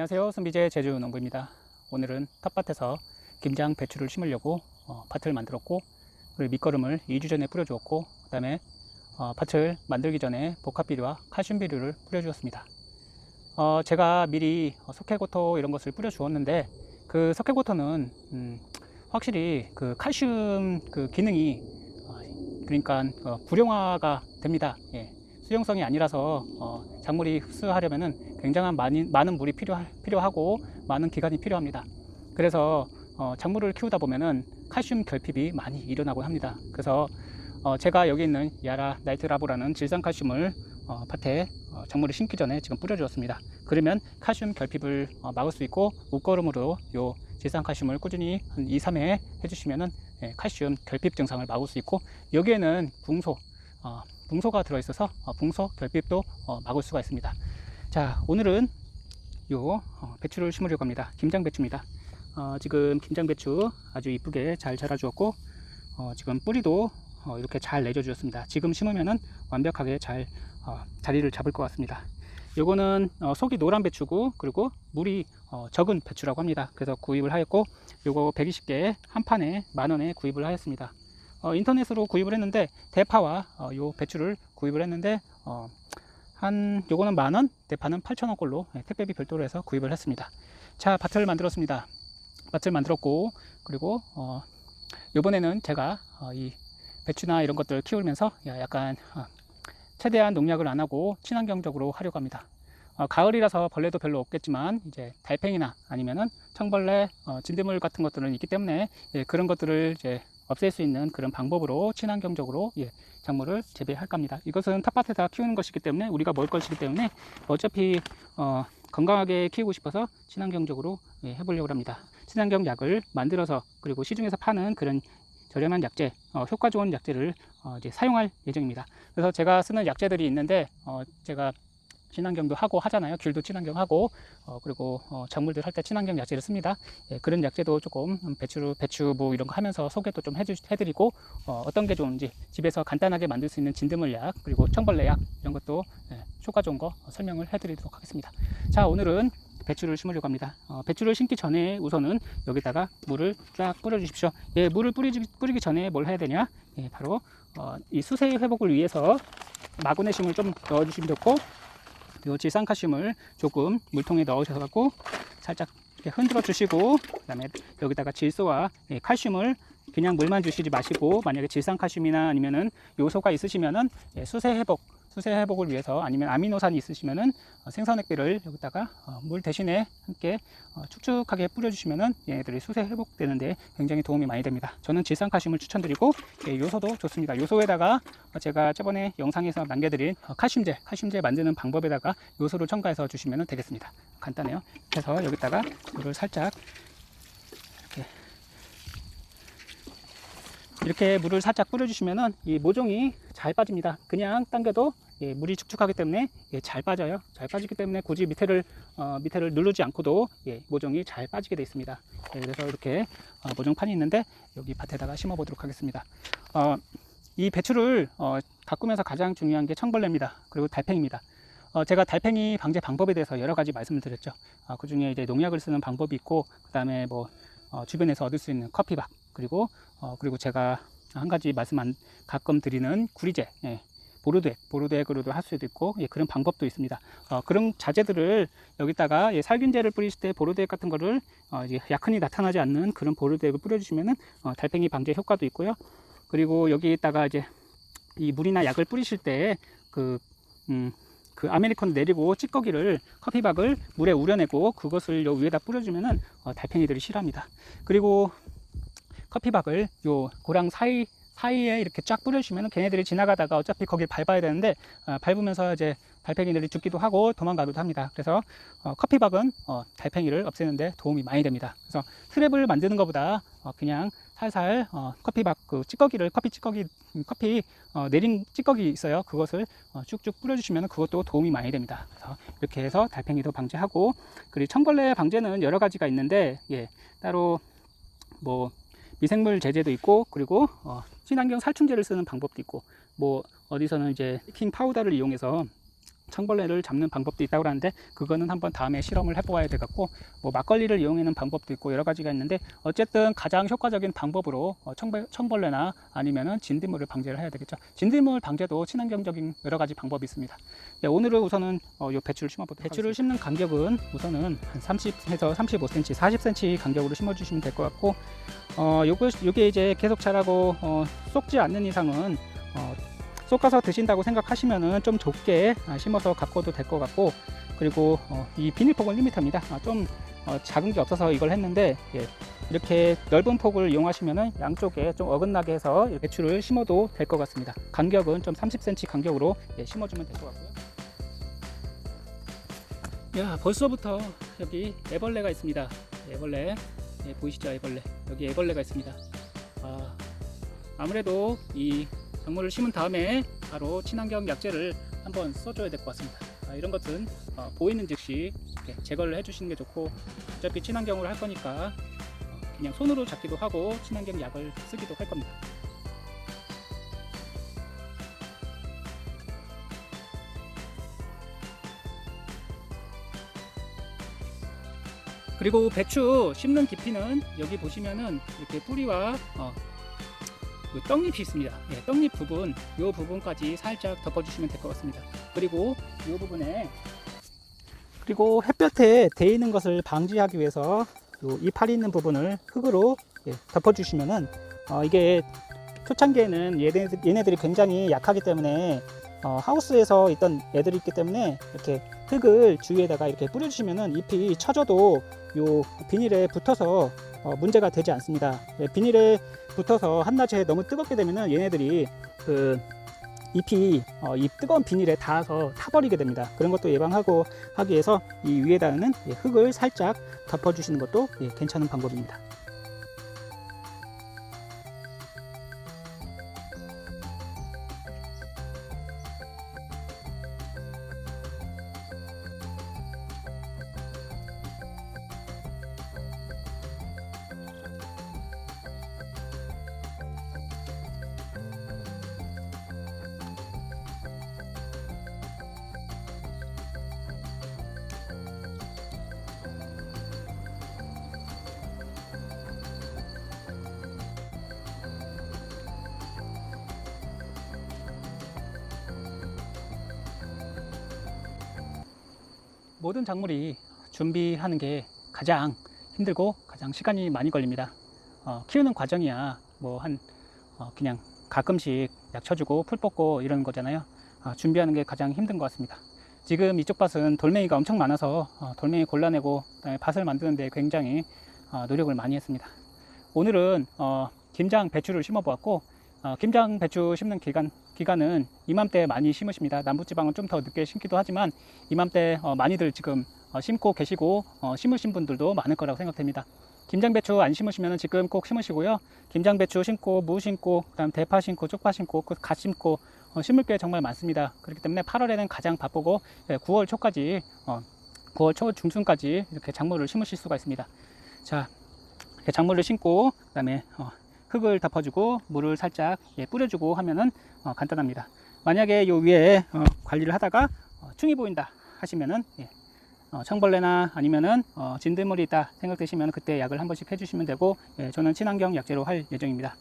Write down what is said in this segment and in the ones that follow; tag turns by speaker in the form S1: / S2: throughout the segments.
S1: 안녕하세요. 순비제 제주농부입니다. 오늘은 텃밭에서 김장 배추를 심으려고 어, 밭을 만들었고 그리고 밑거름을 2주 전에 뿌려주었고 그 다음에 어, 밭을 만들기 전에 복합비료와 칼슘 비료를 뿌려주었습니다. 어, 제가 미리 어, 석회고토 이런 것을 뿌려주었는데 그 석회고토는 음, 확실히 그 칼슘 그 기능이 어, 그러니까 어, 불용화가 됩니다. 예. 수용성이 아니라서 어, 작물이 흡수하려면은 굉장한 많이, 많은 물이 필요, 필요하고 많은 기간이 필요합니다. 그래서 어, 작물을 키우다 보면은 칼슘 결핍이 많이 일어나곤 합니다. 그래서 어, 제가 여기 있는 야라 나이트라보라는 질산 칼슘을 어, 밭에 어, 작물을 심기 전에 지금 뿌려주었습니다. 그러면 칼슘 결핍을 어, 막을 수 있고 웃거름으로 요 질산 칼슘을 꾸준히 한 2, 3회 해주시면은 예, 칼슘 결핍 증상을 막을 수 있고 여기에는 붕소 어, 붕소가 들어있어서 어, 붕소 결핍도 어, 막을 수가 있습니다. 자 오늘은 요 어, 배추를 심으려고 합니다. 김장 배추입니다. 어, 지금 김장 배추 아주 이쁘게 잘 자라 주었고 어, 지금 뿌리도 어, 이렇게 잘 내줘주었습니다. 지금 심으면은 완벽하게 잘 어, 자리를 잡을 것 같습니다. 요거는 어, 속이 노란 배추고 그리고 물이 어, 적은 배추라고 합니다. 그래서 구입을 하였고 요거 120개 한 판에 만 원에 구입을 하였습니다. 어, 인터넷으로 구입을 했는데 대파와 어, 요 배추를 구입을 했는데 어, 한 요거는 만 원, 대파는 8천 원 꼴로 예, 택배비 별도로 해서 구입을 했습니다. 자, 밭을 만들었습니다. 밭을 만들었고 그리고 어, 요번에는 제가 어, 이 배추나 이런 것들을 키우면서 야- 약간 어, 최대한 농약을 안 하고 친환경적으로 하려고 합니다. 어, 가을이라서 벌레도 별로 없겠지만 이제 달팽이나 아니면은 청벌레, 어, 진드물 같은 것들은 있기 때문에 예, 그런 것들을 이제 없앨 수 있는 그런 방법으로 친환경적으로 예, 작물을 재배할 겁니다. 이것은 텃밭에다 키우는 것이기 때문에 우리가 먹을 것이기 때문에 어차피 어, 건강하게 키우고 싶어서 친환경적으로 예, 해보려고 합니다. 친환경 약을 만들어서 그리고 시중에서 파는 그런 저렴한 약재, 어, 효과 좋은 약재를 어, 이제 사용할 예정입니다. 그래서 제가 쓰는 약재들이 있는데 어, 제가 친환경도 하고 하잖아요. 귤도 친환경하고 어, 그리고 어, 작물들 할 때 친환경 약재를 씁니다. 예, 그런 약재도 조금 음, 배추 배추 뭐 이런 거 하면서 소개도 좀 해주, 해드리고 어, 어떤 게 좋은지 집에서 간단하게 만들 수 있는 진드물 약 그리고 청벌레 약 이런 것도 예, 효과 좋은 거 설명을 해드리도록 하겠습니다. 자 오늘은 배추를 심으려고 합니다. 어, 배추를 심기 전에 우선은 여기다가 물을 쫙 뿌려 주십시오. 예, 물을 뿌리지, 뿌리기 전에 뭘 해야 되냐? 예, 바로 어, 이 수세 회복을 위해서 마그네슘을 좀 넣어주시면 좋고 요 질산칼슘을 조금 물통에 넣으셔서 갖고 살짝 이렇게 흔들어 주시고 그 다음에 여기다가 질소와 예, 칼슘을 그냥 물만 주시지 마시고 만약에 질산칼슘이나 아니면은 요소가 있으시면은 예, 수세 회복 수세 회복을 위해서 아니면 아미노산이 있으시면은 어, 생선액비를 여기다가 어, 물 대신에 함께 어, 축축하게 뿌려주시면은 얘네들이 수세 회복되는데 굉장히 도움이 많이 됩니다. 저는 질산칼슘을 추천드리고 예, 요소도 좋습니다. 요소에다가 어, 제가 저번에 영상에서 남겨드린 어, 칼슘제, 칼슘제 만드는 방법에다가 요소를 첨가해서 주시면 되겠습니다. 간단해요. 그래서 여기다가 물을 살짝 이렇게 이렇게 물을 살짝 뿌려주시면은 이 모종이 잘 빠집니다. 그냥 당겨도 예, 물이 축축하기 때문에 예, 잘 빠져요. 잘 빠지기 때문에 굳이 밑에를 어, 밑에를 누르지 않고도 예, 모종이 잘 빠지게 되어 있습니다. 예, 그래서 이렇게 어, 모종판이 있는데 여기 밭에다가 심어 보도록 하겠습니다. 어, 이 배추를 어, 가꾸면서 가장 중요한 게 청벌레입니다. 그리고 달팽이입니다. 어, 제가 달팽이 방제 방법에 대해서 여러 가지 말씀을 드렸죠. 어, 그 중에 이제 농약을 쓰는 방법이 있고, 그 다음에 뭐 어, 주변에서 얻을 수 있는 커피박 그리고 어, 그리고 제가 한 가지 말씀 안 가끔 드리는 구리제, 예, 보르드액, 보르드액으로도 할 수도 있고 예, 그런 방법도 있습니다. 어, 그런 자재들을 여기다가 예, 살균제를 뿌리실 때 보르드액 같은 거를 어, 이제 약흔이 나타나지 않는 그런 보르드액을 뿌려주시면은 어, 달팽이 방제 효과도 있고요. 그리고 여기에다가 이제 이 물이나 약을 뿌리실 때그 음, 그 아메리카노 내리고 찌꺼기를 커피박을 물에 우려내고 그것을 요 위에다 뿌려주면은 어, 달팽이들이 싫어합니다. 그리고 커피박을 요 고랑 사이 사이에 이렇게 쫙 뿌려주시면 걔네들이 지나가다가 어차피 거길 밟아야 되는데 어, 밟으면서 이제 달팽이들이 죽기도 하고 도망가기도 합니다. 그래서 어, 커피박은 어, 달팽이를 없애는데 도움이 많이 됩니다. 그래서 트랩을 만드는 것보다 어, 그냥 살살 어, 커피박 그 찌꺼기를 커피 찌꺼기 음, 커피 어, 내린 찌꺼기 있어요. 그것을 어, 쭉쭉 뿌려주시면 그것도 도움이 많이 됩니다. 그래서 이렇게 해서 달팽이도 방지하고 그리고 청벌레 방제는 여러 가지가 있는데 예, 따로 뭐 미생물 제재도 있고 그리고 어, 친환경 살충제를 쓰는 방법도 있고 뭐 어디서는 이제 킹 파우더를 이용해서 청벌레를 잡는 방법도 있다고 하는데 그거는 한번 다음에 실험을 해보아야 되겠고 뭐 막걸리를 이용하는 방법도 있고 여러 가지가 있는데 어쨌든 가장 효과적인 방법으로 어, 청벌, 청벌 레나 아니면은 진딧물을 방제를 해야 되겠죠. 진딧물 방제도 친환경적인 여러 가지 방법이 있습니다. 네, 오늘은 우선은 어, 요 배추를 심어보도록 배추를 심는 간격은 우선은 한 30에서 35cm, 40cm 간격으로 심어주시면 될 것 같고 어, 요거, 요게 이제 계속 자라고 어, 쏙지 않는 이상은 어, 쏙가서 드신다고 생각하시면은 좀 좁게 아, 심어서 가꿔도 될 것 같고 그리고 어, 이 비닐폭은 리미터입니다. 아, 좀 어, 작은 게 없어서 이걸 했는데 예, 이렇게 넓은 폭을 이용하시면은 양쪽에 좀 어긋나게 해서 이 배추를 심어도 될 것 같습니다. 간격은 좀 30cm 간격으로 예, 심어주면 될 것 같고요. 야 벌써부터 여기 애벌레가 있습니다. 애벌레 예, 보이시죠 애벌레 여기 애벌레가 있습니다. 아, 아무래도 이 작물을 심은 다음에 바로 친환경 약재를 한번 써줘야 될 것 같습니다. 아, 이런 것은 어, 보이는 즉시 제거를 해주시는 게 좋고 어차피 친환경으로 할 거니까 어, 그냥 손으로 잡기도 하고 친환경 약을 쓰기도 할 겁니다. 그리고 배추 심는 깊이는 여기 보시면은 이렇게 뿌리와 어, 그 떡잎이 있습니다. 예, 떡잎 부분, 이 부분까지 살짝 덮어주시면 될 것 같습니다. 그리고 이 부분에 그리고 햇볕에 대 있는 것을 방지하기 위해서 요 이파리 있는 부분을 흙으로 예, 덮어주시면은 어, 이게 초창기에는 얘네들, 얘네들이 굉장히 약하기 때문에 어, 하우스에서 있던 애들이 있기 때문에 이렇게 흙을 주위에다가 이렇게 뿌려주시면은 잎이 처져도 요 비닐에 붙어서 어, 문제가 되지 않습니다. 예, 비닐에 붙어서 한낮에 너무 뜨겁게 되면은 얘네들이 그 잎이 어, 이 뜨거운 비닐에 닿아서 타버리게 됩니다. 그런 것도 예방하고 하기 위해서 이 위에다는 예, 흙을 살짝 덮어주시는 것도 예, 괜찮은 방법입니다. 모든 작물이 준비하는 게 가장 힘들고 가장 시간이 많이 걸립니다. 어, 키우는 과정이야 뭐한 어, 그냥 가끔씩 약 쳐주고 풀 뽑고 이러는 거잖아요. 어, 준비하는 게 가장 힘든 것 같습니다. 지금 이쪽 밭은 돌멩이가 엄청 많아서 어, 돌멩이 골라내고 그다음에 밭을 만드는데 굉장히 어, 노력을 많이 했습니다. 오늘은 어, 김장 배추를 심어 보았고 어, 김장 배추 심는 기간 기간은 이맘때 많이 심으십니다. 남부지방은 좀 더 늦게 심기도 하지만 이맘때 어, 많이들 지금 어, 심고 계시고 어, 심으신 분들도 많을 거라고 생각됩니다. 김장 배추 안 심으시면 지금 꼭 심으시고요. 김장 배추 심고 무 심고 그다음 대파 심고 쪽파 심고 그갓 심고 어, 심을 게 정말 많습니다. 그렇기 때문에 8월에는 가장 바쁘고 예, 9월 초까지 어, 9월 초 중순까지 이렇게 작물을 심으실 수가 있습니다. 자, 이렇게 작물을 심고 그다음에 어, 흙을 덮어주고 물을 살짝 예, 뿌려주고 하면은 어, 간단합니다. 만약에 요 위에 어, 관리를 하다가 어, 충이 보인다 하시면은 예, 어, 청벌레나 아니면은 어, 진드물이 있다 생각되시면 그때 약을 한 번씩 해주시면 되고 예, 저는 친환경 약재로 할 예정입니다.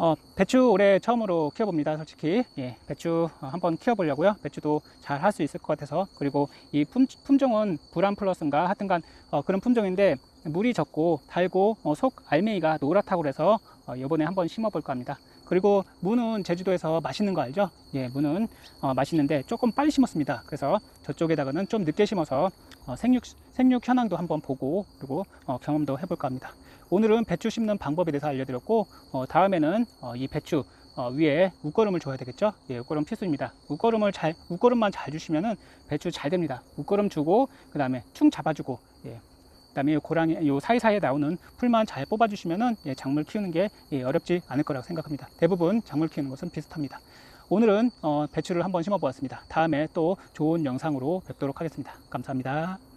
S1: 어, 배추 올해 처음으로 키워봅니다. 솔직히 예, 배추 어, 한번 키워보려고요. 배추도 잘 할 수 있을 것 같아서 그리고 이 품, 품종은 브란 플러스인가 하여튼간 어, 그런 품종인데 물이 적고 달고 어, 속 알맹이가 노랗다고 그래서 어, 이번에 한번 심어볼까 합니다. 그리고 무는 제주도에서 맛있는 거 알죠? 예, 무는 어, 맛있는데 조금 빨리 심었습니다. 그래서 저쪽에다가는 좀 늦게 심어서 어, 생육 생육 현황도 한번 보고 그리고 어, 경험도 해볼까 합니다. 오늘은 배추 심는 방법에 대해서 알려드렸고 어, 다음에는 어, 이 배추 어, 위에 웃거름을 줘야 되겠죠? 예, 웃거름 필수입니다. 웃거름을 잘 웃거름만 잘 주시면은 배추 잘 됩니다. 웃거름 주고 그 다음에 충 잡아주고 예. 그다음에 요 고랑이 요 사이사이에 나오는 풀만 잘 뽑아주시면은 예, 작물 키우는 게 예, 어렵지 않을 거라고 생각합니다. 대부분 작물 키우는 것은 비슷합니다. 오늘은 어, 배추를 한번 심어보았습니다. 다음에 또 좋은 영상으로 뵙도록 하겠습니다. 감사합니다.